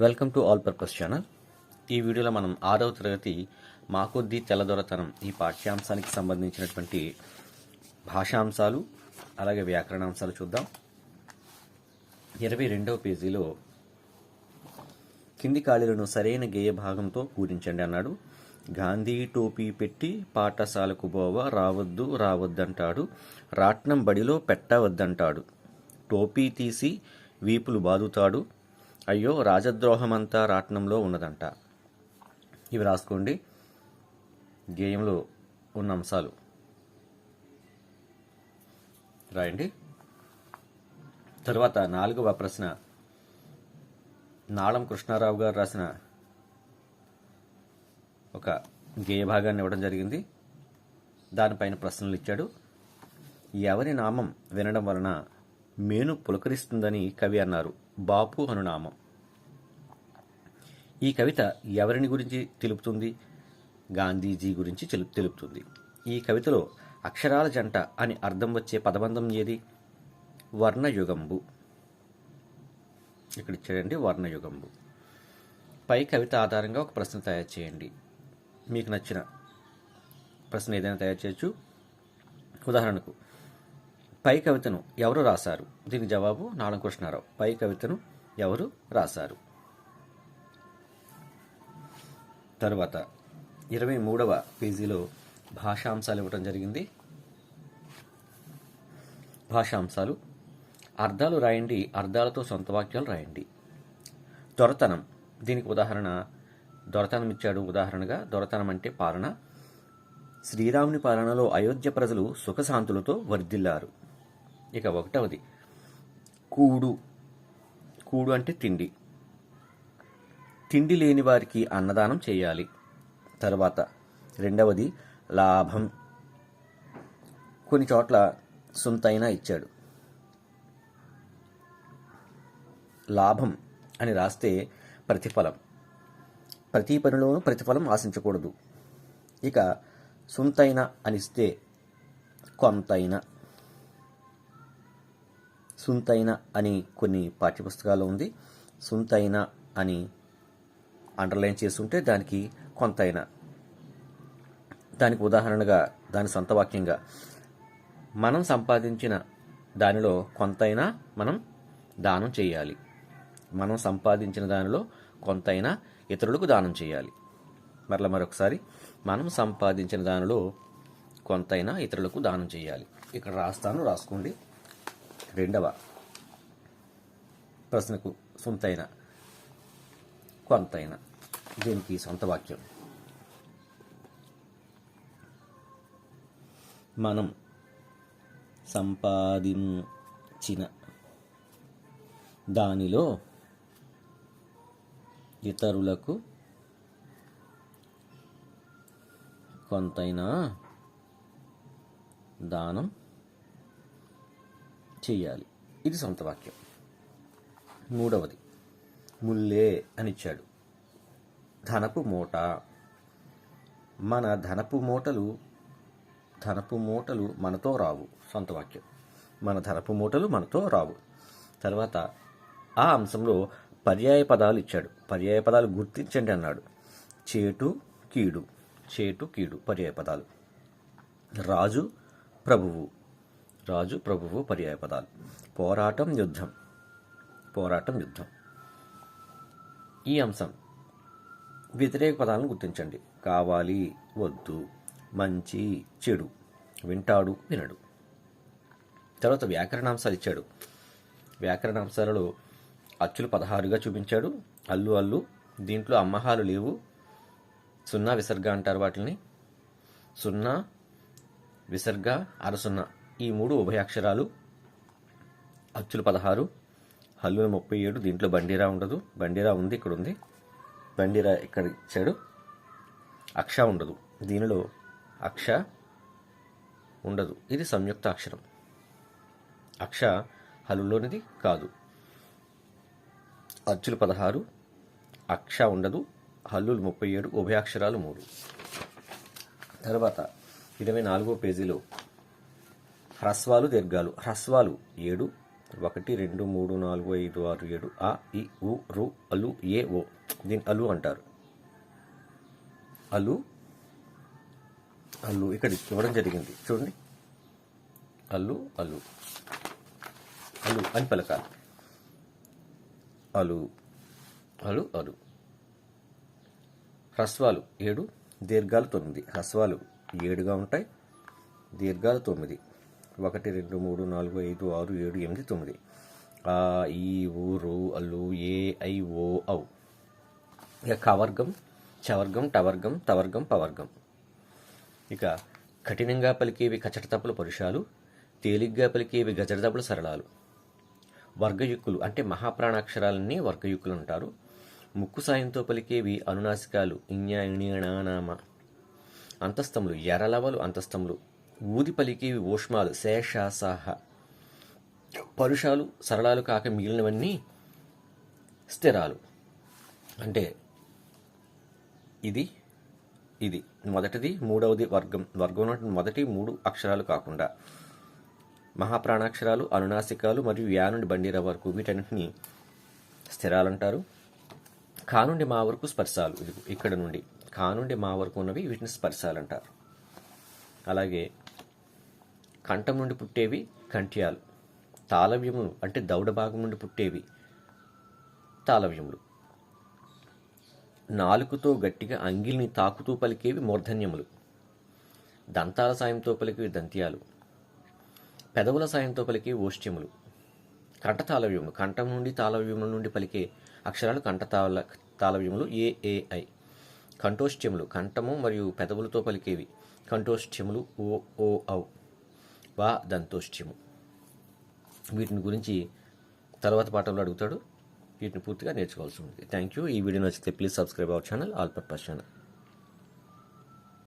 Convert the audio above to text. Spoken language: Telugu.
Welcome to all purpose channel. ఈ వీడియోలో మనం ఆరవ తరగతి మాకొద్ది తెల్లదొరతనం ఈ పాఠ్యాంశానికి సంబంధించినటువంటి భాషాంశాలు అలాగే వ్యాకరణాంశాలు చూద్దాం. ఇరవై రెండవ పేజీలో కింది ఖాళీలను సరైన గేయ భాగంతో పూరించండి అన్నాడు. గాంధీ టోపీ పెట్టి పాఠశాలకు బోవ రావద్దు రావద్దంటాడు. రాట్నం బడిలో పెట్టవద్దంటాడు. టోపీ తీసి వీపులు బాదుతాడు. అయ్యో రాజద్రోహమంతా రాట్నంలో ఉన్నదంట. ఇవి రాసుకోండి. గేయంలో ఉన్న అంశాలు. రాయండి. తర్వాత నాలుగవ ప్రశ్న. నాళం కృష్ణారావు గారు రాసిన ఒక గేయ భాగాన్ని ఇవ్వడం జరిగింది. దానిపైన ప్రశ్నలు ఇచ్చాడు. ఎవరి నామం వినడం వలన మేను పులకరిస్తుందని కవి అన్నారు. బాపు అనునామం. ఈ కవిత ఎవరిని గురించి తెలుపుతుంది? గాంధీజీ గురించి తెలుపుతుంది. ఈ కవితలో అక్షరాల జంట అని అర్థం వచ్చే పదబంధం ఏది? వర్ణయుగంబు. ఇక్కడ ఇచ్చాడండి వర్ణయుగంబు. పై కవిత ఆధారంగా ఒక ప్రశ్న తయారు చేయండి. మీకు నచ్చిన ప్రశ్న ఏదైనా తయారు చేయొచ్చు. ఉదాహరణకు పై కవితను ఎవరు రాశారు? దీని జవాబు నాళం కృష్ణారావు. పై కవితను ఎవరు రాశారు? తర్వాత ఇరవై మూడవ పేజీలో భాషాంశాలు ఇవ్వడం జరిగింది. భాషాంశాలు. అర్థాలు రాయండి అర్థాలతో సొంత వాక్యాలు రాయండి. దొరతనం. దీనికి ఉదాహరణ దొరతనం ఇచ్చాడు. ఉదాహరణగా దొరతనం అంటే పాలన. శ్రీరాముని పాలనలో అయోధ్య ప్రజలు సుఖశాంతులతో వర్ధిల్లారు. ఇక ఒకటవది. కూడు. కూడు అంటే తిండి. తిండి లేని వారికి అన్నదానం చేయాలి. తర్వాత రెండవది లాభం. కొన్ని చోట్ల సొంతైనా ఇచ్చాడు. లాభం అని రాస్తే ప్రతిఫలం. ప్రతి పనిలోనూ ప్రతిఫలం ఆశించకూడదు. ఇక సొంతైన అనిస్తే కొంతైనా సుంతైన అని కొన్ని పాఠ్యపుస్తకాలు ఉంది. సుంతైన అని అండర్లైన్ చేస్తుంటే దానికి కొంతైన. దానికి ఉదాహరణగా దాని సొంత వాక్యంగా మనం సంపాదించిన దానిలో కొంతైనా మనం దానం చేయాలి. మనం సంపాదించిన దానిలో కొంతైనా ఇతరులకు దానం చేయాలి. మరల మరొకసారి మనం సంపాదించిన దానిలో కొంతైనా ఇతరులకు దానం చేయాలి. ఇక్కడ రాస్తాను రాసుకోండి. రెండవ ప్రశ్నకు సొంతైన కొంతైన దీనికి సొంత వాక్యం? మనం సంపాదించిన దానిలో ఇతరులకు కొంతైనా దానం చేయాలి. ఇది సొంత వాక్యం. మూడవది ముల్లే అనిచ్చాడు. ధనపు మూట. మన ధనపు మూటలు ధనపు మూటలు మనతో రావు. సొంత వాక్యం. మన ధనపు మూటలు మనతో రావు. తర్వాత ఆ అంశంలో పర్యాయ పదాలు ఇచ్చాడు. పర్యాయ పదాలు గుర్తించండి అన్నాడు. చేటు కీడు. చేటు కీడు. పర్యాయ పదాలు. రాజు ప్రభువు. రాజు ప్రభువు పర్యాయపదాలు పోరాటం యుద్ధం. పోరాటం యుద్ధం. ఈ అంశం. వ్యతిరేక పదాలను గుర్తించండి. కావాలి వద్దు మంచి చెడు. వింటాడు వినడు. తర్వాత వ్యాకరణాంశాలు ఇచ్చాడు. వ్యాకరణాంశాలలో అచ్చులు పదహారుగా చూపించాడు. అల్లు అల్లు దీంట్లో అమ్మహాలు లేవు. సున్నా విసర్గ అంటారు వాటిని సున్నా విసర్గ అరసున్నా. ఈ మూడు ఉభయాక్షరాలు అచ్చులు పదహారు హల్లులు ముప్పై ఏడు దీంట్లో బండిరా ఉండదు. బండిరా ఉంది ఇక్కడ ఉంది. బండిరా ఇక్కడ ఇచ్చాడు. అక్ష ఉండదు. దీనిలో అక్ష ఉండదు. ఇది సంయుక్త అక్షరం. అక్ష హలులోనిది కాదు. అచ్చులు పదహారు అక్ష ఉండదు. హల్లులు ముప్పై ఏడు ఉభయాక్షరాలు మూడు. తర్వాత ఇరవై నాలుగో పేజీలో హ్రస్వాలు దీర్ఘాలు. హ్రస్వాలు ఏడు ఒకటి రెండు మూడు నాలుగు ఐదు ఆరు ఏడు ఆ ఇ ఉ రు అలు ఏ ఓ. దీని అలు అంటారు. అలు అల్లు ఇక్కడ ఇవ్వడం జరిగింది. చూడండి. అల్లు అల్లు అలు అని పలకాలి. అలు అలు అలు. హ్రస్వాలు ఏడు దీర్ఘాలు తొమ్మిది. హ్రస్వాలు ఏడుగా ఉంటాయి దీర్ఘాలు తొమ్మిది. ఒకటి రెండు మూడు నాలుగు ఐదు ఆరు ఏడు ఎనిమిది తొమ్మిది. ఆ ఈ ఊరు అల్లు ఏ ఐ ఓ ఔ. ఇక కవర్గం చవర్గం టవర్గం తవర్గం పవర్గం. ఇక కఠినంగా పలికేవి కచటతప్పుల పరుషాలు తేలిగ్గా పలికేవి గజడతప్పుల సరళాలు. వర్గయుక్కులు అంటే మహాప్రాణాక్షరాలన్నీ వర్గయుక్కులు అంటారు. ముక్కు సాయంతో పలికేవి అనునాసికాలు ఇణ్య ఇణియణానామ అంతస్తములు ఎరలవలు అంతస్తములు ఊది పలికి ఊష్మాలు శేషాసాహ. పరుషాలు సరళాలు కాక మిగిలినవన్నీ స్థిరాలు. అంటే ఇది ఇది. మొదటిది మూడవది వర్గం. వర్గంలో మొదటి మూడు అక్షరాలు కాకుండా మహాప్రాణాక్షరాలు అనునాసికాలు మరియు యా నుండి బండిర వరకు వీటన్నిటిని స్థిరాలంటారు. కా నుండి మా వరకు స్పర్శాలు. ఇది ఇక్కడ నుండి. కా నుండి మా వరకు ఉన్నవి వీటిని స్పర్శాలంటారు. అలాగే కంఠం నుండి పుట్టేవి కంఠ్యాలు. తాళవ్యములు అంటే దౌడ భాగం నుండి పుట్టేవి తాళవ్యములు. నాలుకతో గట్టిగా అంగిల్ని తాకుతూ పలికేవి మూర్ధన్యములు. దంతాల సాయంతో పలికేవి దంత్యాలు. పెదవుల సాయంతో పలికే ఓష్ట్యములు కంఠ తాళవ్యములు కంఠం నుండి తాళవ్యముల నుండి పలికే అక్షరాలు కంఠ తాళ తాళవ్యములు ఏఏఐ కంఠోష్ట్యములు కంఠము మరియు పెదవులతో పలికేవి కంఠోష్ట్యములు ఓ ఓ ఔ. వా దంతోష్ట్యము వీటిని గురించి తర్వాత పాఠంలో అడుగుతాడు. వీటిని పూర్తిగా నేర్చుకోవాల్సి ఉంది థ్యాంక్ యూ ఈ వీడియో నచ్చితే please subscribe our channel all purpose channel